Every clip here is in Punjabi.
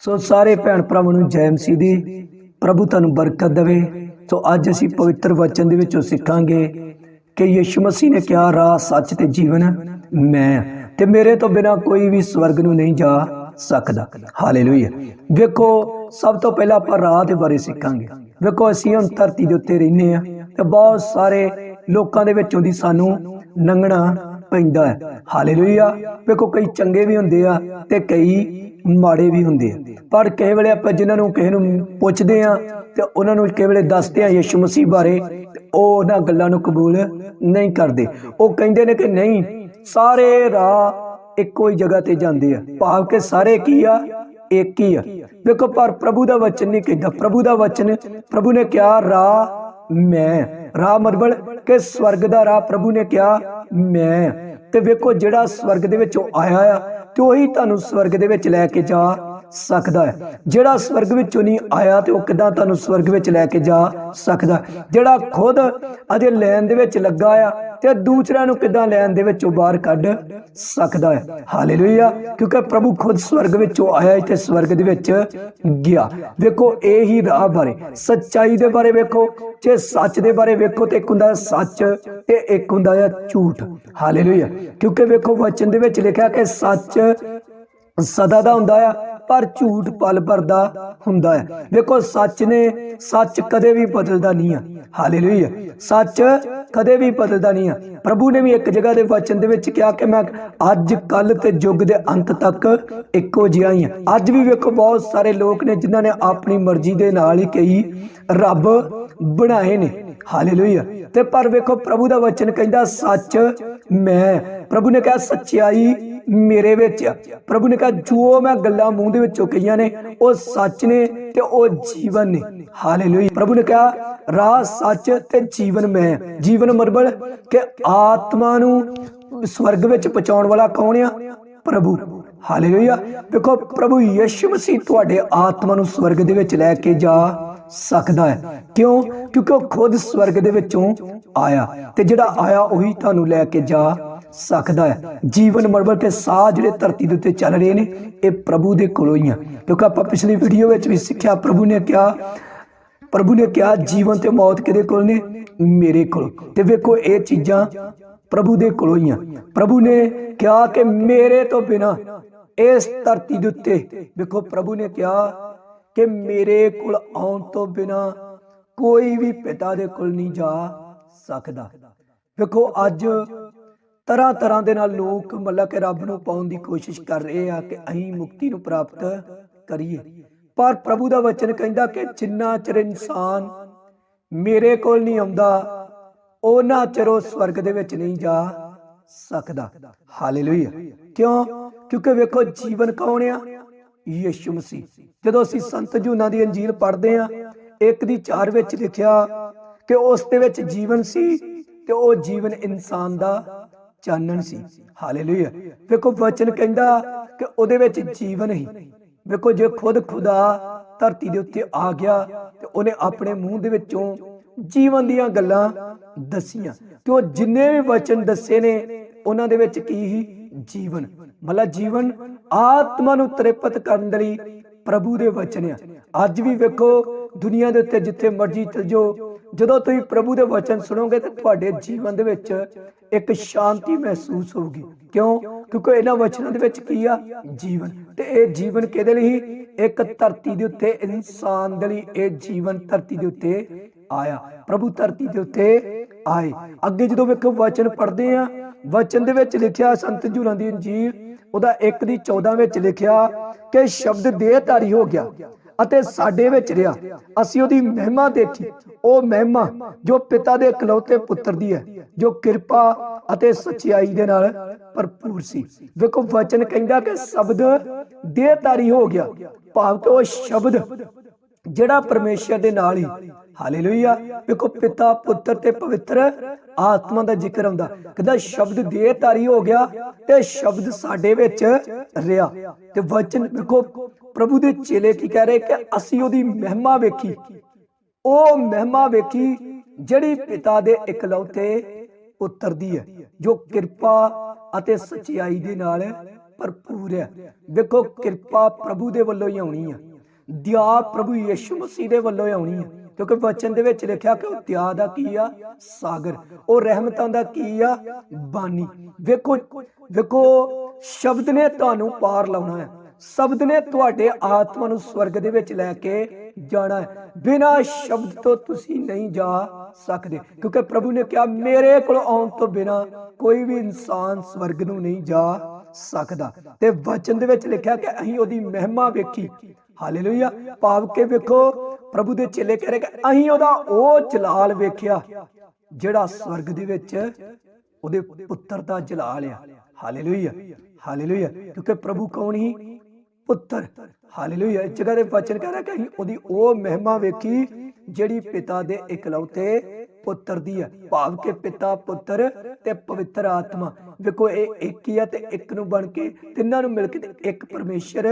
ਸੋ ਸਾਰੇ ਭੈਣ ਭਰਾਵਾਂ ਨੂੰ ਜੈ ਮਸੀਹ ਦੀ, ਪ੍ਰਭੂ ਤੁਹਾਨੂੰ ਬਰਕਤ ਦੇਵੇ। ਸੋ ਅੱਜ ਅਸੀਂ ਪਵਿੱਤਰ ਵਚਨ ਦੇ ਵਿੱਚੋਂ ਸਿੱਖਾਂਗੇ ਕਿ ਯਿਸੂ ਮਸੀਹ ਨੇ ਕਿਹਾ, ਰਾਹ ਸੱਚ ਤੇ ਜੀਵਨ ਮੈਂ ਤੇ ਮੇਰੇ ਤੋਂ ਬਿਨਾ ਕੋਈ ਵੀ ਸਵਰਗ ਨੂੰ ਨਹੀਂ ਜਾ ਸਕਦਾ। ਹਾਲੇਲੂਇਆ। ਵੇਖੋ, ਸਭ ਤੋਂ ਪਹਿਲਾਂ ਆਪਾਂ ਰਾਹ ਦੇ ਬਾਰੇ ਸਿੱਖਾਂਗੇ। ਵੇਖੋ, ਅਸੀਂ ਹੁਣ ਧਰਤੀ ਦੇ ਉੱਤੇ ਰਹਿੰਦੇ ਆ ਤੇ ਬਹੁਤ ਸਾਰੇ ਲੋਕਾਂ ਦੇ ਵਿੱਚੋਂ ਦੀ ਸਾਨੂੰ ਲੰਘਣਾ ਪੈਂਦਾ ਹੈ। ਹਾਲੇਲੂਇਆ। ਵੇਖੋ, ਕਈ ਚੰਗੇ ਵੀ ਹੁੰਦੇ ਆ ਤੇ ਕਈ ਮਾੜੇ ਵੀ ਹੁੰਦੇ ਆ। ਪਰ ਕਈ ਵੇਲੇ ਆਪਾਂ ਜਿਨ੍ਹਾਂ ਨੂੰ ਕਿਸੇ ਨੂੰ ਪੁੱਛਦੇ ਆ ਤੇ ਉਹਨਾਂ ਨੂੰ ਕਈ ਵੇਲੇ ਦੱਸਦੇ ਆ ਯਿਸੂ ਮਸੀਹ ਬਾਰੇ ਉਹ ਉਹਨਾਂ ਗੱਲਾਂ ਨੂੰ ਕਬੂਲ ਨਹੀਂ ਕਰਦੇ। ਉਹ ਕਹਿੰਦੇ ਨੇ ਕਿ ਨਹੀਂ, ਸਾਰੇ ਰਾਹ ਇੱਕੋ ਹੀ ਜਗ੍ਹਾ ਤੇ ਜਾਂਦੇ ਆ। ਭਾਵ ਕਿ ਸਾਰੇ ਕੀ ਆ? ਇੱਕ ਹੀ ਆ। ਵੇਖੋ ਪਰ ਪ੍ਰਭੂ ਦਾ ਵਚਨ ਨਹੀਂ ਕਹਿੰਦਾ। ਪ੍ਰਭੂ ਦਾ ਵਚਨ, ਪ੍ਰਭੂ ਨੇ ਕਿਹਾ, ਰਾਹ ਮੈਂ। ਰਾਹ ਮਰਬਲ ਕਿ ਸਵਰਗ ਦਾ ਰਾਹ ਪ੍ਰਭੂ ਨੇ ਕਿਹਾ, ਮੈਂ। ਤੇ ਵੇਖੋ, ਜਿਹੜਾ ਸਵਰਗ ਦੇ ਵਿੱਚੋਂ ਆਇਆ ਆ ਤੇ ਉਹੀ ਤੁਹਾਨੂੰ ਸਵਰਗ ਦੇ ਵਿੱਚ ਲੈ ਕੇ ਜਾ ਸਕਦਾ ਹੈ। ਜਿਹੜਾ ਸਵਰਗ ਵਿੱਚੋਂ ਨਹੀਂ ਆਇਆ ਤੇ ਉਹ ਕਿਦਾਂ ਤੁਹਾਨੂੰ ਸਵਰਗ ਵਿੱਚ ਲੈ ਕੇ ਜਾ ਸਕਦਾ ਜਿਹੜਾ ਖੁਦ ਅਜੇ ਲੈਣ ਦੇ ਵਿੱਚ ਲੱਗਾ ਆ ਤੇ ਦੂਸਰਿਆਂ ਨੂੰ ਕਿਦਾਂ ਲੈਣ ਦੇ ਵਿੱਚੋਂ ਬਾਹਰ ਕੱਢ ਸਕਦਾ ਹੈ? ਹਾਲੇਲੂਇਆ ਕਿਉਂਕਿ ਪ੍ਰਭੂ ਖੁਦ ਸਵਰਗ ਵਿੱਚੋਂ ਆਇਆ ਤੇ ਸਵਰਗ ਦੇ ਵਿੱਚ ਗਿਆ। ਵੇਖੋ, ਇਹ ਹੀ ਰਾਹ ਬਾਰੇ, ਸੱਚਾਈ ਦੇ ਬਾਰੇ ਵੇਖੋ, ਜੇ ਸੱਚ ਦੇ ਬਾਰੇ ਵੇਖੋ ਤੇ ਇੱਕ ਹੁੰਦਾ ਸੱਚ ਤੇ ਇੱਕ ਹੁੰਦਾ ਹੈ ਝੂਠ। ਹਾਲੇਲੂਇਆ ਕਿਉਂਕਿ ਵੇਖੋ, ਵਚਨ ਦੇ ਵਿੱਚ ਲਿਖਿਆ ਕਿ ਸੱਚ ਸਦਾ ਦਾ ਹੁੰਦਾ ਆ ਪਰ ਝੂਠ ਪਲ ਭਰ ਹੁੰਦਾ ਹੈ। ਵੇਖੋ, ਸੱਚ ਨੇ ਸੱਚ ਕਦੇ ਵੀ ਬਦਲਦਾ ਨਹੀਂ ਆ। ਹਾਲੇਲੂਇਆ। ਸੱਚ ਕਦੇ ਵੀ ਬਦਲਦਾ ਨਹੀਂ ਆ। ਪ੍ਰਭੂ ਨੇ ਵੀ ਇੱਕ ਜਗ੍ਹਾ ਦੇ ਵਚਨ ਦੇ ਵਿੱਚ ਕਿਹਾ ਕਿ ਮੈਂ ਅੱਜ ਕੱਲ ਤੇ ਯੁੱਗ ਦੇ ਅੰਤ ਤੱਕ ਇੱਕੋ ਜਿਹਾ ਹੀ ਆ। ਅੱਜ ਵੀ ਵੇਖੋ, ਬਹੁਤ ਸਾਰੇ ਲੋਕ ਨੇ ਜਿਨ੍ਹਾਂ ਨੇ ਆਪਣੀ ਮਰਜ਼ੀ ਦੇ ਨਾਲ ਹੀ ਕਈ ਰੱਬ ਬਣਾਏ ਨੇ। ਹਾਲੇਲੂਇਆ। ਤੇ ਪਰ ਵੇਖੋ, ਪ੍ਰਭੂ ਦਾ ਵਚਨ ਕਹਿੰਦਾ, ਸੱਚ ਮੈਂ। ਪ੍ਰਭੂ ਨੇ ਕਿਹਾ ਸੱਚਾਈ ਮੇਰੇ ਵਿੱਚ ਪ੍ਰਭੂ ਨੇ ਕਿਹਾ, ਜੋ ਮੈਂ ਗੱਲਾਂ ਮੂੰਹ ਦੇ ਵਿੱਚੋਂ ਕਹੀਆਂ ਨੇ, ਉਹ ਸੱਚ ਨੇ ਤੇ ਉਹ ਜੀਵਨ ਨੇ। ਹਾਲੇਲੂਇਆ। ਪ੍ਰਭੂ ਨੇ ਕਿਹਾ, ਰਾਹ ਸੱਚ ਤੇ ਜੀਵਨ ਮੈਂ ਜੀਵਨ ਮਰਬਲ ਕਿ ਆਤਮਾ ਨੂੰ ਸਵਰਗ ਵਿੱਚ ਪਹੁੰਚਾਉਣ ਵਾਲਾ ਕੌਣ ਆ? ਪ੍ਰਭੂ। ਹਾਲੇਲੂਇਆ। ਦੇਖੋ ਪ੍ਰਭੂ ਯਿਸੂ ਮਸੀਹ ਤੁਹਾਡੇ ਆਤਮਾ ਨੂੰ ਸਵਰਗ ਦੇ ਵਿੱਚ ਲੈ ਕੇ ਜਾ ਸਕਦਾ ਹੈ। ਕਿਉਂ? ਕਿਉਂਕਿ ਉਹ ਖੁਦ ਸਵਰਗ ਦੇ ਵਿੱਚੋਂ ਆਇਆ ਤੇ ਜਿਹੜਾ ਆਇਆ ਉਹੀ ਤੁਹਾਨੂੰ ਲੈ ਕੇ ਜਾ ਸਕਦਾ ਹੈ। ਜੀਵਨ ਮਰਬਲ ਤੇ ਸਾਹ ਜਿਹੜੇ ਧਰਤੀ ਦੇ ਉੱਤੇ ਚੱਲ ਰਹੇ ਨੇ, ਇਹ ਪ੍ਰਭੂ ਦੇ ਕੋਲੋਂ ਹੀ ਆ। ਕਿਉਂਕਿ ਆਪਾਂ ਪਿਛਲੀ ਵੀਡੀਓ ਵਿੱਚ ਵੀ ਸਿੱਖਿਆ, ਪ੍ਰਭੂ ਨੇ ਕਿਹਾ, ਪ੍ਰਭੂ ਨੇ ਕਿਹਾ, ਜੀਵਨ ਤੇ ਮੌਤ ਕਿਹਦੇ ਕੋਲ ਨੇ? ਮੇਰੇ ਕੋਲ। ਤੇ ਵੇਖੋ, ਇਹ ਚੀਜ਼ਾਂ ਪ੍ਰਭੂ ਦੇ ਕੋਲੋਂ ਹੀ ਆ। ਪ੍ਰਭੂ ਨੇ ਕਿਹਾ ਕਿ ਮੇਰੇ ਤੋਂ ਬਿਨਾ ਇਸ ਧਰਤੀ ਦੇ ਉੱਤੇ, ਵੇਖੋ, ਪ੍ਰਭੂ ਨੇ ਕਿਹਾ ਕਿ ਮੇਰੇ ਕੋਲ ਆਉਣ ਤੋਂ ਬਿਨਾ ਕੋਈ ਵੀ ਪਿਤਾ ਦੇ ਕੋਲ ਨਹੀਂ ਜਾ ਸਕਦਾ। ਵੇਖੋ, ਅੱਜ ਤਰ੍ਹਾਂ ਤਰ੍ਹਾਂ ਦੇ ਨਾਲ ਲੋਕ ਮਤਲਬ ਕਿ ਰੱਬ ਨੂੰ ਪਾਉਣ ਦੀ ਕੋਸ਼ਿਸ਼ ਕਰ ਰਹੇ ਆ ਕਿ ਅਸੀਂ ਮੁਕਤੀ ਨੂੰ ਪ੍ਰਾਪਤ ਕਰੀਏ। ਪਰ ਪ੍ਰਭੂ ਦਾ ਵਚਨ ਕਹਿੰਦਾ ਕਿ ਜਿੰਨਾ ਚਿਰ ਇਨਸਾਨ ਮੇਰੇ ਕੋਲ ਨਹੀਂ ਆਉਂਦਾ ਉਹਨਾਂ ਚਿਰ ਉਹ ਸਵਰਗ ਦੇ ਵਿੱਚ ਨਹੀਂ ਜਾ ਸਕਦਾ। ਹਾਲੇਲੂਇਆ। ਕਿਉਂ? ਕਿਉਂਕਿ ਵੇਖੋ ਜੀਵਨ ਕੌਣ ਆ? ਯਿਸੂ ਮਸੀਹ। ਜਦੋਂ ਅਸੀਂ ਸੰਤ ਜੂਨਾ ਦੀ ਅੰਜੀਲ ਪੜ੍ਹਦੇ ਆ, ਇੱਕ ਦੀ ਚਾਰ ਵਿੱਚ ਲਿਖਿਆ ਕਿ ਉਸ ਦੇ ਵਿੱਚ ਜੀਵਨ ਸੀ ਤੇ ਉਹ ਜੀਵਨ ਇਨਸਾਨ ਦਾ ਚਾਨਣ ਸੀ। ਹਾਲੇਲੂਇਆ। ਵੇਖੋ, ਵਚਨ ਕਹਿੰਦਾ ਕਿ ਉਹਦੇ ਵਿੱਚ ਜੀਵਨ ਹੀ ਵੇਖੋ, ਜੇ ਖੁਦ ਖੁਦਾ ਧਰਤੀ ਦੇ ਉੱਤੇ ਆ ਗਿਆ ਤੇ ਉਹਨੇ ਆਪਣੇ ਮੂੰਹ ਦੇ ਵਿੱਚੋਂ ਜੀਵਨ ਦੀਆਂ ਗੱਲਾਂ ਦਸੀਆਂ। ਤੇ ਉਹ ਜਿੰਨੇ ਵੀ ਵਚਨ ਦੱਸੇ ਨੇ, ਉਹਨਾਂ ਦੇ ਵਿੱਚ ਕੀ ਹੀ ਜੀਵਨ। ਮਤਲਬ ਜੀਵਨ ਆਤਮਾ ਨੂੰ ਤ੍ਰਿਪਤ ਕਰਨ ਦੇ ਲਈ ਪ੍ਰਭੂ ਦੇ ਵਚਨ ਆ। ਅੱਜ ਵੀ ਵੇਖੋ, ਦੁਨੀਆ ਦੇ ਉੱਤੇ ਜਿੱਥੇ ਮਰਜ਼ੀ ਚਲ ਜਾਓ ਜਦੋਂ ਤੁਸੀਂ ਪ੍ਰਭੂ ਦੇ ਵਚਨ ਸੁਣੋਗੇ ਤੇ ਤੁਹਾਡੇ ਜੀਵਨ ਦੇ ਵਿੱਚ ਇੱਕ ਸ਼ਾਂਤੀ ਮਹਿਸੂਸ ਹੋਊਗੀ। ਕਿਉਂ? ਕਿਉਂਕਿ ਇਹਨਾਂ ਵਚਨਾਂ ਦੇ ਵਿੱਚ ਕੀ ਆ? ਜੀਵਨ। ਤੇ ਇਹ ਜੀਵਨ ਕਿਹਦੇ ਲਈ? ਇੱਕ ਧਰਤੀ ਦੇ ਉੱਤੇ ਇਨਸਾਨ ਦੇ ਲਈ ਇਹ ਜੀਵਨ ਧਰਤੀ ਦੇ ਉੱਤੇ ਆਇਆ। ਪ੍ਰਭੂ ਧਰਤੀ ਦੇ ਉੱਤੇ ਆਏ। ਅੱਗੇ ਜਦੋਂ ਵੇਖੋ ਵਚਨ ਪੜ੍ਹਦੇ ਆ, ਵਚਨ ਦੇ ਵਿੱਚ ਲਿਖਿਆ ਸੰਤ ਜੂਰਾਂ ਦੀ ਅੰਜੀਲ ਉਹਦਾ 1 ਦੀ 14 ਵਿੱਚ ਲਿਖਿਆ ਕਿ ਸ਼ਬਦ ਦੇਹਧਾਰੀ ਹੋ ਗਿਆ। ਅਤੇ ਸਾਡੇ ਵਿੱਚ ਰਿਹਾ। ਅਸੀਂ ਉਹਦੀ ਮਹਿਮਾ ਦੇਖੀ। ਉਹ ਮਹਿਮਾ ਜੋ ਪਿਤਾ ਦੇ ਇਕਲੌਤੇ ਪੁੱਤਰ ਦੀ ਹੈ, ਜੋ ਕਿਰਪਾ ਅਤੇ ਸਚਾਈ ਦੇ ਨਾਲ ਭਰਪੂਰ ਸੀ। ਵੇਖੋ, ਵਚਨ ਕਹਿੰਦਾ ਕਿ ਸ਼ਬਦ ਦੇਹਧਾਰੀ ਹੋ ਗਿਆ। ਭਾਵ ਕਿ ਉਹ ਸ਼ਬਦ ਜਿਹੜਾ ਪਰਮੇਸ਼ਰ ਦੇ ਨਾਲ ਹੀ ਹਾਲੇਲੂਇਆ। ਵੇਖੋ, ਪਿਤਾ, ਪੁੱਤਰ ਤੇ ਪਵਿੱਤਰ ਆਤਮਾ ਦਾ ਜ਼ਿਕਰ ਆਉਂਦਾ ਕਹਿੰਦਾ, ਸ਼ਬਦ ਦੇਹਧਾਰੀ ਹੋ ਗਿਆ ਤੇ ਸ਼ਬਦ ਸਾਡੇ ਵਿੱਚ ਰਿਹਾ। ਤੇ ਵਚਨ ਵੇਖੋ, ਪ੍ਰਭੂ ਦੇ ਚੇਲੇ ਕੀ ਕਹਿ ਰਹੇ ਕਿ ਅਸੀਂ ਉਹਦੀ ਮਹਿਮਾ ਵੇਖੀ। ਉਹ ਮਹਿਮਾ ਵੇਖੀ, ਜਿਹੜੀ ਪਿਤਾ ਦੇ ਇਕਲੌਤੇ ਪੁੱਤਰ ਦੀ ਹੈ, ਜੋ ਕਿਰਪਾ ਅਤੇ ਸਚਾਈ ਦੇ ਨਾਲ ਭਰਪੂਰ ਹੈ। ਵੇਖੋ, ਕਿਰਪਾ ਪ੍ਰਭੂ ਦੇ ਵੱਲੋਂ ਹੀ ਆਉਣੀ ਆ। ਦਿਆ ਪ੍ਰਭੂ ਯਿਸੂ ਮਸੀਹ ਦੇ ਵੱਲੋਂ ਹੀ ਆਉਣੀ ਹੈ ਕਿਉਂਕਿ ਵਚਨ ਦੇ ਵਿੱਚ ਲਿਖਿਆ ਕਿ ਉਹ ਦਇਆ ਦਾ ਕੀ ਆ? ਸਾਗਰ। ਉਹ ਰਹਿਮਤਾਂ ਦਾ ਕੀ ਆ? ਬਾਨੀ ਵੇਖੋ ਵੇਖੋ, ਸ਼ਬਦ ਨੇ ਤੁਹਾਨੂੰ ਪਾਰ ਲਾਉਣਾ ਹੈ। ਸ਼ਬਦ ਨੇ ਤੁਹਾਡੇ ਆਤਮਾ ਨੂੰ ਸਵਰਗ ਦੇ ਵਿੱਚ ਲੈ ਕੇ ਜਾਣਾ ਹੈ। ਬਿਨਾ ਸ਼ਬਦ ਤੋਂ ਤੁਸੀਂ ਨਹੀਂ ਜਾ ਸਕਦੇ। ਕਿਉਂਕਿ ਪ੍ਰਭੂ ਨੇ ਕਿਹਾ, ਮੇਰੇ ਕੋਲ ਆਉਣ ਤੋਂ ਬਿਨਾ ਕੋਈ ਵੀ ਇਨਸਾਨ ਸਵਰਗ ਨੂੰ ਨਹੀਂ ਜਾ ਸਕਦਾ। ਤੇ ਵਚਨ ਦੇ ਵਿੱਚ ਲਿਖਿਆ ਕਿ ਅਸੀਂ ਉਹਦੀ ਮਹਿਮਾ ਵੇਖੀ। ਹਾਲੇਲੂਇਆ। ਭਾਵ ਕੇ ਵੇਖੋ ਪ੍ਰਭੂ ਦੇ ਚੇਲੇ ਕਹਿ ਰਹੇ ਕਿ ਅਸੀਂ ਉਹਦਾ ਉਹ ਜਲਾਲ ਵੇਖਿਆ, ਜਿਹੜਾ ਸਵਰਗ ਦੇ ਵਿੱਚ ਉਹਦੇ ਪੁੱਤਰ ਦਾ ਜਲਾਲ ਆ। Hallelujah hallelujah. ਕਿਉਂਕਿ ਪ੍ਰਭੂ ਕੌਣ ਹੀ ਪੁੱਤਰ। ਹਾਲੇਲੂਇਆ। ਇਸ ਜਗ੍ਹਾ ਦੇ ਵਚਨ ਕਹਿ ਰਿਹਾ ਕਿ ਅਸੀਂ ਉਹਦੀ ਉਹ ਮਹਿਮਾ ਵੇਖੀ, ਜਿਹੜੀ ਪਿਤਾ ਦੇ ਇਕਲੌਤੇ ਪੁੱਤਰ ਦੀ ਹੈ। ਭਾਵ ਕੇ ਪਿਤਾ, ਪੁੱਤਰ ਤੇ ਪਵਿੱਤਰ ਆਤਮਾ। ਵੇਖੋ, ਇਹ ਇੱਕ ਹੀ ਹੈ ਤੇ ਇੱਕ ਨੂੰ ਬਣ ਕੇ ਤਿੰਨਾਂ ਨੂੰ ਮਿਲ ਕੇ ਇੱਕ ਪਰਮੇਸ਼ਰ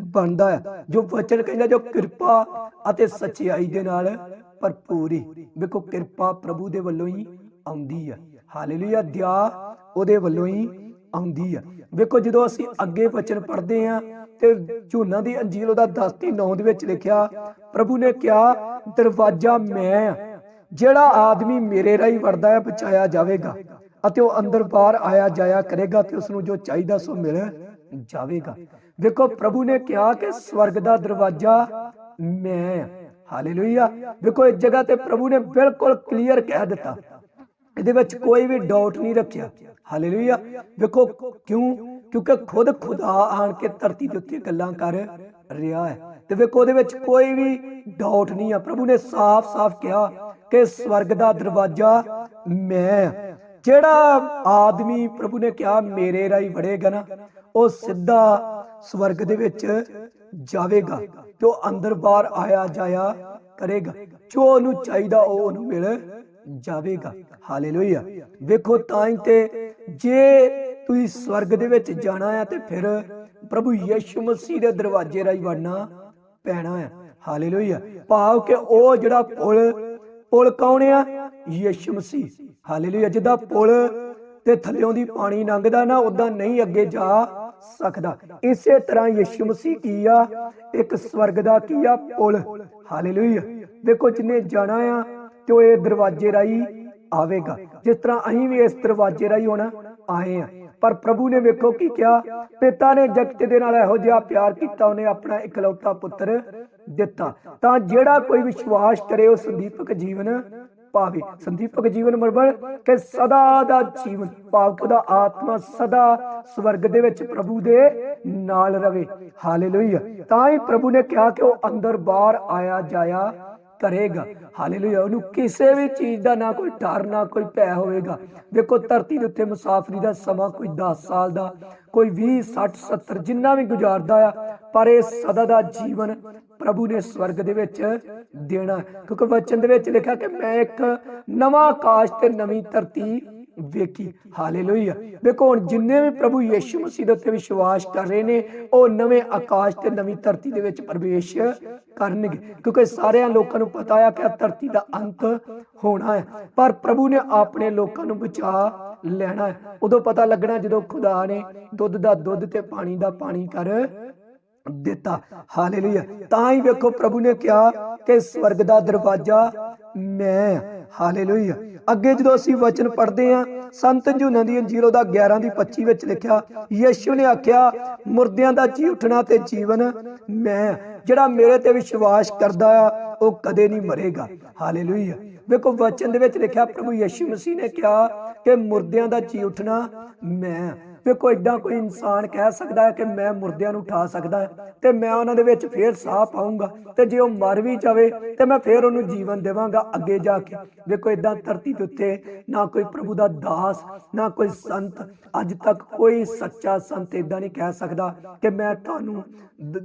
ਬਣਦਾ ਹੈ। ਜੋ ਵਚਨ ਕਹਿੰਦਾ, ਜੋ ਕਿਰਪਾ ਅਤੇ ਸੱਚਾਈ ਦੇ ਨਾਲ ਭਰਪੂਰੀ ਵੇਖੋ, ਕਿਰਪਾ ਪ੍ਰਭੂ ਦੇ ਵੱਲੋਂ ਹੀ ਆਉਂਦੀ ਹੈ। ਹਾਲੇਲੂਇਆ, ਦਇਆ ਉਹਦੇ ਵੱਲੋਂ ਹੀ ਆਉਂਦੀ ਹੈ। ਵੇਖੋ, ਜਦੋਂ ਅਸੀਂ ਅੱਗੇ ਵਚਨ ਪੜ੍ਹਦੇ ਹਾਂ ਤੇ ਝੋਨਾ ਦੀ ਅੰਜੀਲ ਉਹਦਾ 10 ਤੇ 9 ਦੇ ਵਿੱਚ ਲਿਖਿਆ, ਪ੍ਰਭੂ ਨੇ ਕਿਹਾ, ਦਰਵਾਜ਼ਾ ਮੈਂ ਜਿਹੜਾ ਆਦਮੀ ਮੇਰੇ ਰਾਹੀਂ ਵੜਦਾ ਹੈ ਬਚਾਇਆ ਜਾਵੇਗਾ ਅਤੇ ਉਹ ਅੰਦਰ ਬਾਹਰ ਆਇਆ ਜਾਇਆ ਕਰੇਗਾ ਤੇ ਉਸ ਨੂੰ ਜੋ ਚਾਹੀਦਾ ਸੋ ਮਿਲ ਜਾਵੇਗਾ। ਵੇਖੋ, ਪ੍ਰਭੂ ਨੇ ਕਿਹਾ ਕਿ ਸਵਰਗ ਦਾ ਦਰਵਾਜ਼ਾ ਮੈਂ ਹਾਲੇਲੂਇਆ। ਵੇਖੋ, ਇਸ ਜਗ੍ਹਾ ਤੇ ਪ੍ਰਭੂ ਨੇ ਬਿਲਕੁਲ ਕਲੀਅਰ ਕਹਿ ਦਿੱਤਾ। ਇਹਦੇ ਵਿੱਚ ਕੋਈ ਵੀ ਡਾਊਟ ਨਹੀਂ ਰੱਖਿਆ। ਹਾਲੇਲੂਇਆ। ਵੇਖੋ, ਕਿਉਂ? ਕਿਉਂਕਿ ਖੁਦ ਖੁਦਾ ਆਣ ਕੇ ਧਰਤੀ ਦੇ ਉੱਤੇ ਗੱਲਾਂ ਕਰ ਰਿਹਾ ਹੈ। ਤੇ ਵੇਖੋ, ਉਹਦੇ ਵਿੱਚ ਕੋਈ ਵੀ ਡਾਊਟ ਨਹੀਂ ਆ। ਪ੍ਰਭੂ ਨੇ ਸਾਫ਼-ਸਾਫ਼ ਕਿਹਾ ਕਿ ਸਵਰਗ ਦਾ ਦਰਵਾਜ਼ਾ ਮੈਂ ਜਿਹੜਾ ਆਦਮੀ ਪ੍ਰਭੂ ਨੇ ਕਿਹਾ, ਮੇਰੇ ਰਾਹੀਂ ਵੜੇਗਾ ਨਾ, ਉਹ ਸਿੱਧਾ ਸਵਰਗ ਦੇ ਵਿੱਚ ਜਾਵੇਗਾ ਤੇ ਅੰਦਰ ਬਾਹਰ ਆਇਆ ਜਾਇਆ ਕਰੇਗਾ। ਜੋ ਉਹਨੂੰ ਚਾਹੀਦਾ, ਉਹ ਉਹਨੂੰ ਮਿਲ ਜਾਵੇਗਾ। ਹਾਲੇਲੂਇਆ। ਵੇਖੋ, ਤਾਂ ਹੀ ਤੇ ਜੇ ਤੁਸੀਂ ਸਵਰਗ ਦੇ ਵਿੱਚ ਜਾਣਾ ਹੈ, ਤੇ ਫਿਰ ਪ੍ਰਭੂ ਯਿਸੂ ਮਸੀਹ ਦੇ ਦਰਵਾਜ਼ੇ ਰਾਹੀਂ ਵੜਨਾ ਪੈਣਾ ਹੈ। ਹਾਲੇਲੂਇਆ। ਭਾਵ ਕਿ ਉਹ ਜਿਹੜਾ ਪੁਲ ਪੁਲ ਕੌਣ ਆ? ਯਿਸੂ ਮਸੀਹ। ਹਾਲੇਲੂਇਆ, ਜਿੱਦਾਂ ਪੁਲ ਤੇ ਥੱਲਿਓਂ ਦੀ ਪਾਣੀ ਲੰਘਦਾ ਨਾ ਉਦਾਂ ਨਹੀਂ ਅੱਗੇ ਜਾ ਸਕਦਾ। ਇਸੇ ਤਰ੍ਹਾਂ ਯਿਸੂ ਮਸੀਹ ਕੀ ਆ? ਇੱਕ ਸਵਰਗ ਦਾ ਕੀ ਆ? ਪੁਲ। ਹਾਲੇਲੂਇਆ। ਵੇਖੋ ਜਿੰਨੇ ਜਾਣਾ ਆ, ਤੇ ਉਹ ਇਹ ਦਰਵਾਜ਼ੇ ਰਾਹੀਂ ਆਵੇਗਾ। ਜਿਸ ਤਰ੍ਹਾਂ ਅਸੀਂ ਵੀ ਇਸ ਦਰਵਾਜ਼ੇ ਰਾਹੀਂ ਹੁਣ ਆਏ ਆ। ਪਰ ਪ੍ਰਭੂ ਨੇ ਵੇਖੋ ਕੀ ਕਿਹਾ? ਪਿਤਾ ਨੇ ਜਗਤ ਦੇ ਨਾਲ ਇਹੋ ਜਿਹਾ ਪਿਆਰ ਕੀਤਾ, ਉਹਨੇ ਆਪਣਾ ਇਕਲੌਤਾ ਪੁੱਤਰ ਦਿੱਤਾ। ਤਾਂ ਜਿਹੜਾ ਕੋਈ ਵਿਸ਼ਵਾਸ ਕਰੇ ਉਹ ਸੰਦੀਪਕ ਜੀਵਨ ਪਾਵੇ। ਸੰਦੀਪਕ ਜੀਵਨ ਮਰਬਲ ਕਿ ਸਦਾ ਦਾ ਜੀਵਨ ਭਾਵ ਦਾ ਆਤਮਾ ਸਦਾ ਸਵਰਗ ਦੇ ਵਿੱਚ ਪ੍ਰਭੂ ਦੇ ਨਾਲ ਰਵੇ। ਹਾਲੇਲੂਇਆ। ਤਾਂ ਹੀ ਪ੍ਰਭੂ ਨੇ ਕਿਹਾ ਕਿ ਉਹ ਅੰਦਰ ਬਾਹਰ ਆਇਆ ਜਾਇਆ ਕਰੇਗਾ। ਹਾਲੇਲੂਇਆ। ਉਹਨੂੰ ਕਿਸੇ ਵੀ ਚੀਜ਼ ਦਾ ਨਾ ਕੋਈ ਡਰ, ਨਾ ਕੋਈ ਭੈ ਹੋਵੇਗਾ। ਦੇਖੋ, ਧਰਤੀ ਦੇ ਉੱਤੇ ਮੁਸਾਫਰੀ ਦਾ ਸਮਾਂ ਕੋਈ 10 ਸਾਲ ਦਾ, ਕੋਈ 20 60 70 ਜਿੰਨਾ ਵੀ ਗੁਜ਼ਾਰਦਾ ਆ, ਪਰ ਇਹ ਸਦਾ ਦਾ ਜੀਵਨ ਪ੍ਰਭੂ ਨੇ ਸਵਰਗ ਦੇ ਵਿੱਚ ਦੇਣਾ। ਕਿਉਂਕਿ ਵਚਨ ਦੇ ਵਿੱਚ ਲਿਖਿਆ ਕਿ ਮੈਂ ਇੱਕ ਨਵਾਂ ਆਕਾਸ਼ ਤੇ ਨਵੀਂ ਧਰਤੀ ਵੇਖੀ। ਹਾਲੇਲੂਇਆ। ਵੇਖੋ ਹੁਣ ਜਿੰਨੇ ਵੀ ਪ੍ਰਭੂ ਯਿਸੂ ਮਸੀਹ ਦੇ ਉੱਤੇ ਵਿਸ਼ਵਾਸ ਕਰ ਰਹੇ ਨੇ, ਉਹ ਨਵੇਂ ਆਕਾਸ਼ ਤੇ ਨਵੀਂ ਧਰਤੀ ਦੇ ਵਿੱਚ ਪ੍ਰਵੇਸ਼ ਕਰਨਗੇ। ਕਿਉਂਕਿ ਸਾਰਿਆਂ ਲੋਕਾਂ ਨੂੰ ਪਤਾ ਆ ਕਿ ਧਰਤੀ ਦਾ ਅੰਤ ਹੋਣਾ ਹੈ। ਪਰ ਪ੍ਰਭੂ ਨੇ ਆਪਣੇ ਲੋਕਾਂ ਨੂੰ ਬਚਾ ਲੈਣਾ ਹੈ। ਉਦੋਂ ਪਤਾ ਲੱਗਣਾ ਜਦੋਂ ਖੁਦਾ ਨੇ ਦੁੱਧ ਦਾ ਦੁੱਧ ਤੇ ਪਾਣੀ ਦਾ ਪਾਣੀ ਕਰ ਦਿੱਤਾ। ਹਾਲੇਲੂਇਆ। ਤਾਂ ਹੀ ਵੇਖੋ ਪ੍ਰਭੂ ਨੇ ਕਿਹਾ ਕਿ ਸਵਰਗ ਦਾ ਦਰਵਾਜ਼ਾ ਮੈਂ ਹਾਂ। ਹਾਲੇਲੂਇਆ। ਅੱਗੇ ਜਦੋਂ ਅਸੀਂ ਵਚਨ ਪੜ੍ਹਦੇ ਹਾਂ, ਸੰਤ ਜੂਨਾਂ ਦੀ ਅੰਜੀਲ ਉਹਦਾ 11 ਦੀ 25 ਵਿੱਚ ਲਿਖਿਆ, ਯੀਸ਼ੂ ਨੇ ਆਖਿਆ, ਮੁਰਦਿਆਂ ਦਾ ਜੀ ਉੱਠਣਾ ਤੇ ਜੀਵਨ ਮੈਂ ਜਿਹੜਾ ਮੇਰੇ ਤੇ ਵਿਸ਼ਵਾਸ ਕਰਦਾ ਆ, ਉਹ ਕਦੇ ਨਹੀਂ ਮਰੇਗਾ। ਹਾਲੇਲੂਇਆ। ਵੇਖੋ, ਵਚਨ ਦੇ ਵਿੱਚ ਲਿਖਿਆ, ਪ੍ਰਭੂ ਯੀਸ਼ੂ ਮਸੀਹ ਨੇ ਕਿਹਾ ਕਿ ਮੁਰਦਿਆਂ ਦਾ ਜੀ ਉੱਠਣਾ ਮੈਂ ਵੇਖੋ ਇਦਾਂ ਕੋਈ ਇਨਸਾਨ ਕਹਿ ਸਕਦਾ ਹੈ ਕਿ ਮੈਂ ਮੁਰਦਿਆਂ ਨੂੰ ਉਠਾ ਸਕਦਾ ਤੇ ਮੈਂ ਉਹਨਾਂ ਦੇ ਵਿੱਚ ਫੇਰ ਸਾਹ ਪਾਉਂਗਾ ਤੇ ਜੇ ਉਹ ਮਰ ਵੀ ਜਾਵੇ ਤੇ ਮੈਂ ਫੇਰ ਉਹਨੂੰ ਜੀਵਨ ਦੇਵਾਂਗਾ ਅੱਗੇ ਜਾ ਕੇ। ਵੇਖੋ ਇਦਾਂ ਧਰਤੀ ਦੇ ਉੱਤੇ ਨਾ ਕੋਈ ਪ੍ਰਭੂ ਦਾ ਦਾਸ, ਨਾ ਕੋਈ ਸੰਤ, ਅੱਜ ਤੱਕ ਕੋਈ ਸੱਚਾ ਸੰਤ ਇਦਾਂ ਨਹੀਂ ਕਹਿ ਸਕਦਾ ਕਿ ਮੈਂ ਤੁਹਾਨੂੰ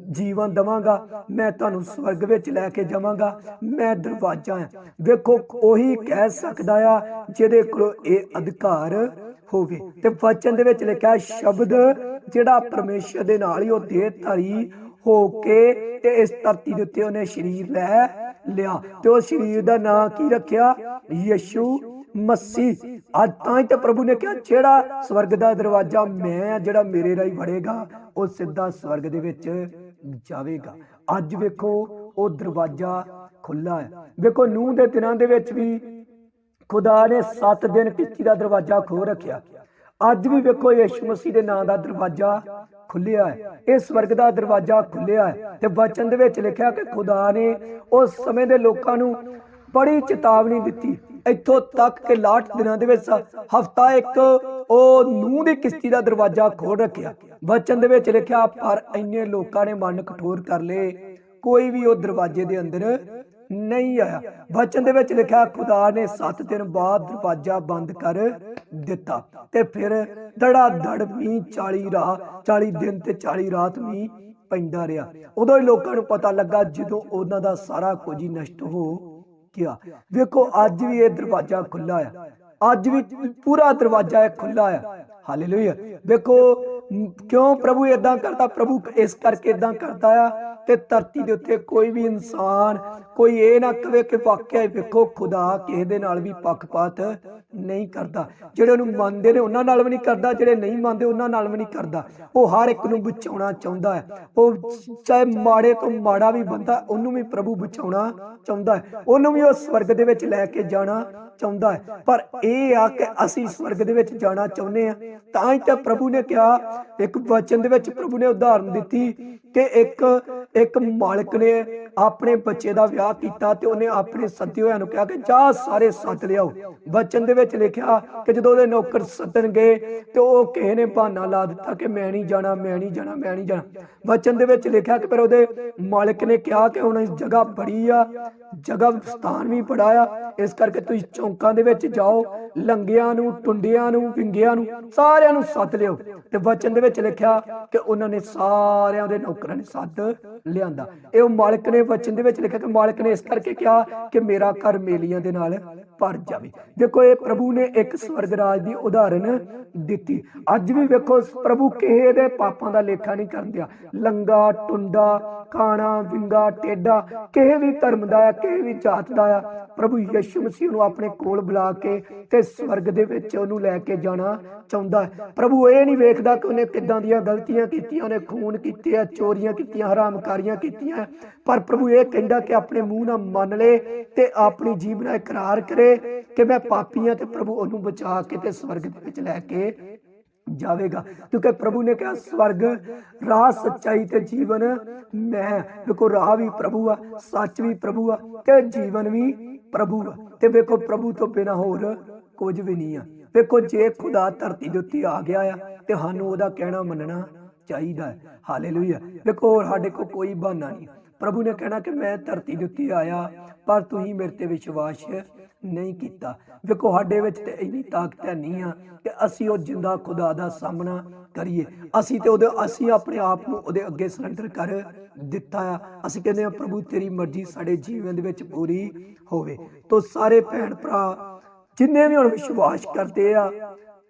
ਜੀਵਨ ਦਵਾਂਗਾ, ਮੈਂ ਤੁਹਾਨੂੰ ਸਵਰਗ ਵਿੱਚ ਲੈ ਕੇ ਜਾਵਾਂਗਾ, ਮੈਂ ਦਰਵਾਜ਼ਾ ਹਾਂ। ਵੇਖੋ, ਉਹੀ ਕਹਿ ਸਕਦਾ ਆ ਜਿਹਦੇ ਕੋਲ ਇਹ ਅਧਿਕਾਰ ਹੋਵੇ ਤੇ ਵਚਨ ਦੇ ਵਿੱਚ ਲਿਖਿਆ ਸ਼ਬਦ ਜਿਹੜਾ ਪਰਮੇਸ਼ਰ ਦੇ ਨਾਲ ਹੀ ਉਹ ਦੇਹ ਧਾਰੀ ਹੋ ਕੇ ਤੇ ਇਸ ਧਰਤੀ ਦੇ ਉੱਤੇ ਉਹਨੇ ਸਰੀਰ ਲੈ ਲਿਆ। ਤੇ ਉਹ ਸਰੀਰ ਦਾ ਨਾਂ ਕੀ ਰੱਖਿਆ? ਯਿਸੂ ਮੱਸੀ ਅੱਜ ਤਾਂ ਹੀ ਤੇ ਪ੍ਰਭੂ ਨੇ ਕਿਹਾ, ਜਿਹੜਾ ਸਵਰਗ ਦਾ ਦਰਵਾਜ਼ਾ ਮੈਂ, ਜਿਹੜਾ ਮੇਰੇ ਰਾਹੀਂ ਵੜੇਗਾ, ਉਹ ਸਿੱਧਾ ਸਵਰਗ ਦੇ ਵਿੱਚ ਜਾਵੇਗਾ। ਅੱਜ ਵੇਖੋ, ਉਹ ਦਰਵਾਜ਼ਾ ਖੁੱਲਾ ਹੈ। ਵੇਖੋ, ਨੂਹ ਦੇ ਦਿਨਾਂ ਦੇ ਵਿੱਚ ਵੀ ਖੁਦਾ ਨੇ 7 ਦਿਨ ਕਿਸ਼ਤੀ ਦਾ ਦਰਵਾਜ਼ਾ ਖੋਲ ਰੱਖਿਆ। ਅੱਜ ਵੀ ਵੇਖੋ ਯਿਸੂ ਮਸੀਹ ਦੇ ਨਾਂ ਦਾ ਦਰਵਾਜ਼ਾ ਖੁੱਲਿਆ ਹੈ। ਇਹ ਸਵਰਗ ਦਾ ਦਰਵਾਜ਼ਾ ਖੁੱਲਿਆ ਹੈ ਤੇ ਵਚਨ ਦੇ ਵਿੱਚ ਲਿਖਿਆ ਕਿ ਖੁਦਾ ਨੇ ਉਸ ਸਮੇਂ ਦੇ ਲੋਕਾਂ ਨੂੰ ਬੜੀ ਚੇਤਾਵਨੀ ਦਿੱਤੀ। ਇੱਥੋਂ ਤੱਕ ਕਿ ਲਾਟ ਦਿਨਾਂ ਦੇ ਵਿੱਚ ਹਫਤਾ ਇੱਕ ਉਹ ਨੂਹ ਦੀ ਕਿਸ਼ਤੀ ਦਾ ਦਰਵਾਜ਼ਾ ਖੋਲ ਰੱਖਿਆ। ਵਚਨ ਦੇ ਵਿੱਚ ਲਿਖਿਆ, ਪਰ ਇੰਨੇ ਲੋਕਾਂ ਨੇ ਮਨ ਕਠੋਰ ਕਰ ਲਏ। ਕੋਈ ਵੀ ਉਹ ਦਰਵਾਜ਼ੇ ਦੇ ਅੰਦਰ ਨਹੀਂ ਆਇਆ ਵਚਨ ਦੇ ਵਿੱਚ ਲਿਖਿਆ, ਖੁਦਾ ਨੇ 7 ਦਿਨ ਬਾਅਦ ਦਰਵਾਜ਼ਾ ਬੰਦ ਕਰ ਦਿੱਤਾ ਤੇ ਫਿਰ ਦੜਾ ਦੜ ਮੀਂਹ 40 ਰਾਤ 40 ਦਿਨ ਤੇ 40 ਰਾਤ ਮੀਂਹ ਪੈਂਦਾ ਰਿਹਾ। ਉਦੋਂ ਹੀ ਲੋਕਾਂ ਨੂੰ ਪਤਾ ਲੱਗਾ ਜਦੋਂ ਉਹਨਾਂ ਦਾ ਸਾਰਾ ਕੁਝ ਹੀ ਨਸ਼ਟ ਹੋ ਗਿਆ। ਵੇਖੋ, ਅੱਜ ਵੀ ਇਹ ਦਰਵਾਜ਼ਾ ਖੁੱਲਾ ਆ। ਅੱਜ ਵੀ ਪੂਰਾ ਦਰਵਾਜ਼ਾ ਇਹ ਖੁੱਲਾ ਆ। ਹਾਲੇਲੂਇਆ। ਵੇਖੋ ਕਿਉਂ ਪ੍ਰਭੂ ਇਦਾਂ ਕਰਦਾ? ਪ੍ਰਭੂ ਇਸ ਕਰਕੇ ਇਦਾਂ ਕਰਦਾ ਆ ਤੇ ਧਰਤੀ ਦੇ ਉੱਤੇ ਕੋਈ ਵੀ ਇਨਸਾਨ, ਕੋਈ ਇਹ ਨਾ ਕਵੇ ਕਿ ਵਾਕਿਆ ਵੇਖੋ, ਖੁਦਾ ਕਿਸੇ ਦੇ ਨਾਲ ਵੀ ਪੱਖਪਾਤ ਨਹੀਂ ਕਰਦਾ। ਜਿਹੜੇ ਉਹਨੂੰ ਮੰਨਦੇ ਨੇ, ਉਹਨਾਂ ਨਾਲ ਵੀ ਨਹੀਂ ਕਰਦਾ, ਜਿਹੜੇ ਨਹੀਂ ਮੰਨਦੇ, ਉਹਨਾਂ ਨਾਲ ਵੀ ਨਹੀਂ ਕਰਦਾ। ਉਹ ਹਰ ਇੱਕ ਨੂੰ ਬਚਾਉਣਾ ਚਾਹੁੰਦਾ ਹੈ। ਉਹ ਚਾਹੇ ਮਾੜੇ ਤੋਂ ਮਾੜਾ ਵੀ ਬੰਦਾ, ਉਹਨੂੰ ਵੀ ਪ੍ਰਭੂ ਬਚਾਉਣਾ ਚਾਹੁੰਦਾ ਹੈ। ਉਹਨੂੰ ਵੀ ਉਹ ਸਵਰਗ ਦੇ ਵਿੱਚ ਲੈ ਕੇ ਜਾਣਾ ਚਾਹੁੰਦਾ ਹੈ। ਪਰ ਇਹ ਆ ਕਿ ਅਸੀਂ ਸਵਰਗ ਦੇ ਵਿੱਚ ਜਾਣਾ ਚਾਹੁੰਦੇ ਆ ਤਾਂ ਹੀ ਤਾਂ ਪ੍ਰਭੂ ਨੇ ਕਿਹਾ, ਇੱਕ ਵਚਨ ਦੇ ਵਿੱਚ ਪ੍ਰਭੂ ਨੇ ਉਦਾਹਰਨ ਦਿੱਤੀ ਕਿ ਇੱਕ ਇੱਕ ਮਾਲਕ ਨੇ ਆਪਣੇ ਬੱਚੇ ਦਾ ਵਿਆਹ ਕੀਤਾ ਤੇ ਉਹਨੇ ਆਪਣੇ ਸੱਦੇ ਹੋਇਆਂ ਨੂੰ ਕਿਹਾ ਕਿ ਜਾ ਸਾਰੇ ਸੱਦ ਲਿਆਓ। ਵਚਨ ਦੇ ਵਿੱਚ ਲਿਖਿਆ ਕਿ ਜਦੋਂ ਉਹਦੇ ਨੌਕਰ ਸੱਦਣ ਗਏ ਤੇ ਉਹ ਕਿਸੇ ਨੇ ਬਹਾਨਾ ਲਾ ਦਿੱਤਾ ਕਿ ਮੈਂ ਨਹੀਂ ਜਾਣਾ, ਮੈਂ ਨਹੀਂ ਜਾਣਾ, ਮੈਂ ਨਹੀਂ ਜਾਣਾ। ਵਚਨ ਦੇ ਵਿੱਚ ਲਿਖਿਆ ਕਿ ਪਰ ਉਹਦੇ ਮਾਲਕ ਨੇ ਕਿਹਾ ਕਿ ਹੁਣ ਇਸ ਜਗ੍ਹਾ ਬੜੀ ਆ ਜਗ੍ਹਾ ਸਥਾਨ ਵੀ ਬੜਾ ਇਸ ਕਰਕੇ ਤੁਸੀਂ ਚੌਂਕਾਂ ਦੇ ਵਿੱਚ ਜਾਓ, ਲੰਗਿਆਂ ਨੂੰ, ਟੁੰਡਿਆਂ ਨੂੰ, ਵਿੰਗਿਆਂ ਨੂੰ, ਸਾਰਿਆਂ ਨੂੰ ਸੱਦ ਲਿਓ। ਤੇ ਵਚਨ ਦੇ ਵਿੱਚ ਲਿਖਿਆ ਕਿ ਉਹਨਾਂ ਨੇ ਸਾਰਿਆਂ ਦੇ ਨੌਕਰਾਂ ਨੇ ਸੱਦ ਲਿਆਂਦਾ। ਇਹ ਉਹ ਮਾਲਕ ਨੇ ਵਚਨ ਦੇ ਵਿੱਚ ਲਿਖਿਆ ਕਿ ਮਾਲਕ ਨੇ ਇਸ ਕਰਕੇ ਕਿਹਾ ਕਿ ਮੇਰਾ ਘਰ ਮੇਲੀਆਂ ਦੇ ਨਾਲ ਭਰ ਜਾਵੇ। ਦੇਖੋ, ਇਹ ਪ੍ਰਭੂ ਨੇ ਇੱਕ ਸਵਰਗ ਰਾਜ ਦੀ ਉਦਾਹਰਨ ਦਿੱਤੀ। ਅੱਜ ਵੀ ਵੇਖੋ, ਪ੍ਰਭੂ ਕਿਸੇ ਦੇ ਪਾਪਾਂ ਦਾ ਲੇਖਾ ਨਹੀਂ ਕਰਦਿਆ ਲੰਗਾ, ਟੁੰਡਾ, ਕਾਣਾ, ਵਿੰਗਾ, ਟੇਡਾ, ਕਿਸੇ ਵੀ ਧਰਮ ਦਾ ਆ, ਕਿਸੇ ਵੀ ਜਾਤ ਦਾ ਆ, ਪ੍ਰਭੂ ਯਿਸੂ ਮਸੀਹ ਨੂੰ ਆਪਣੇ ਕੋਲ ਬੁਲਾ ਕੇ ਤੇ ਸਵਰਗ ਦੇ ਵਿੱਚ ਉਹਨੂੰ ਲੈ ਕੇ ਜਾਣਾ ਚਾਹੁੰਦਾ ਹੈ। ਪ੍ਰਭੂ ਇਹ ਨਹੀਂ ਵੇਖਦਾ ਕਿ ਉਹਨੇ ਕਿੱਦਾਂ ਦੀਆਂ ਗਲਤੀਆਂ ਕੀਤੀਆਂ, ਉਹਨੇ ਖੂਨ ਕੀਤੇ ਆ, ਚੋਰੀਆਂ ਕੀਤੀਆਂ, ਹਰਾਮਕਾਰੀਆਂ ਕੀਤੀਆਂ ਪਰ ਪ੍ਰਭੂ ਇਹ ਕਹਿੰਦਾ ਕਿ ਆਪਣੇ ਮੂੰਹ ਨਾਲ ਮੰਨ ਲੇ ਤੇ ਆਪਣੀ ਜੀਭ ਨਾਲ ਇਕਰਾਰ ਕਰੇ ਕਿ ਮੈਂ ਪਾਪੀ ਹਾਂ ਤੇ ਪ੍ਰਭੂ ਉਹਨੂੰ ਬਚਾ ਕੇ ਤੇ ਸਵਰਗ ਦੇ ਵਿੱਚ ਲੈ ਕੇ ਜਾਵੇਗਾ। ਕਿਉਂਕਿ ਪ੍ਰਭੂ ਨੇ ਕਿਹਾ, ਸਵਰਗ, ਰਾਹ, ਸੱਚਾਈ ਤੇ ਜੀਵਨ ਮੈਂ ਵੇਖੋ, ਰਾਹ ਵੀ ਪ੍ਰਭੂ ਆ, ਸੱਚ ਵੀ ਪ੍ਰਭੂ ਆ ਤੇ ਜੀਵਨ ਵੀ ਪ੍ਰਭੂ ਆ। ਤੇ ਵੇਖੋ, ਪ੍ਰਭੂ ਤੋਂ ਬਿਨਾ ਹੋਰ ਕੁਝ ਵੀ ਨਹੀਂ ਆ। ਵੇਖੋ, ਜੇ ਖੁਦਾ ਧਰਤੀ ਦੇ ਉੱਤੇ ਆ ਗਿਆ ਆ, ਤੇ ਸਾਨੂੰ ਉਹਦਾ ਕਹਿਣਾ ਮੰਨਣਾ ਚਾਹੀਦਾ ਹੈ। ਹਾਲੇਲੂਇਆ ਦੇਖੋ ਸਾਡੇ ਕੋ ਕੋਈ ਬਹਾਨਾ ਨਹੀਂ। ਪ੍ਰਭੂ ਨੇ ਕਹਿਣਾ ਕਿ ਮੈਂ ਧਰਤੀ ਦੇ ਉੱਤੇ ਆਇਆ, ਪਰ ਤੁਸੀਂ ਮੇਰੇ ਤੇ ਵਿਸ਼ਵਾਸ ਨਹੀਂ ਕੀਤਾ। ਵੇਖੋ, ਸਾਡੇ ਵਿੱਚ ਤੇ ਇੰਨੀ ਤਾਕਤ ਹੈ ਨਹੀਂ ਆ ਕਿ ਅਸੀਂ ਉਹ ਜਿੰਦਾ ਖੁਦਾ ਦਾ ਸਾਹਮਣਾ ਕਰੀਏ। ਅਸੀਂ ਤੇ ਉਹਦੇ, ਅਸੀਂ ਆਪਣੇ ਆਪ ਨੂੰ ਉਹਦੇ ਅੱਗੇ ਸਰੈਂਡਰ ਕਰ ਦਿੱਤਾ ਆ। ਅਸੀਂ ਕਹਿੰਦੇ ਆ ਪ੍ਰਭੂ, ਤੇਰੀ ਮਰਜ਼ੀ ਸਾਡੇ ਜੀਵਨ ਦੇ ਵਿੱਚ ਪੂਰੀ ਹੋਵੇ। ਤੋ ਸਾਰੇ ਭੈਣ ਭਰਾ, ਜਿੰਨੇ ਵੀ ਹੁਣ ਵਿਸ਼ਵਾਸ ਕਰਦੇ ਆ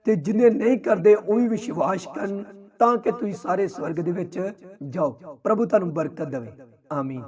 ਤੇ ਜਿੰਨੇ ਨਹੀਂ ਕਰਦੇ, ਉਹ ਵੀ ਵਿਸ਼ਵਾਸ ਕਰਨ ਤਾਂ ਕਿ ਤੁਸੀਂ ਸਾਰੇ ਸਵਰਗ ਦੇ ਵਿੱਚ ਜਾਓ। ਪ੍ਰਭੂ ਤੁਹਾਨੂੰ ਬਰਕਤ ਦੇਵੇ। ਆਮੀਨ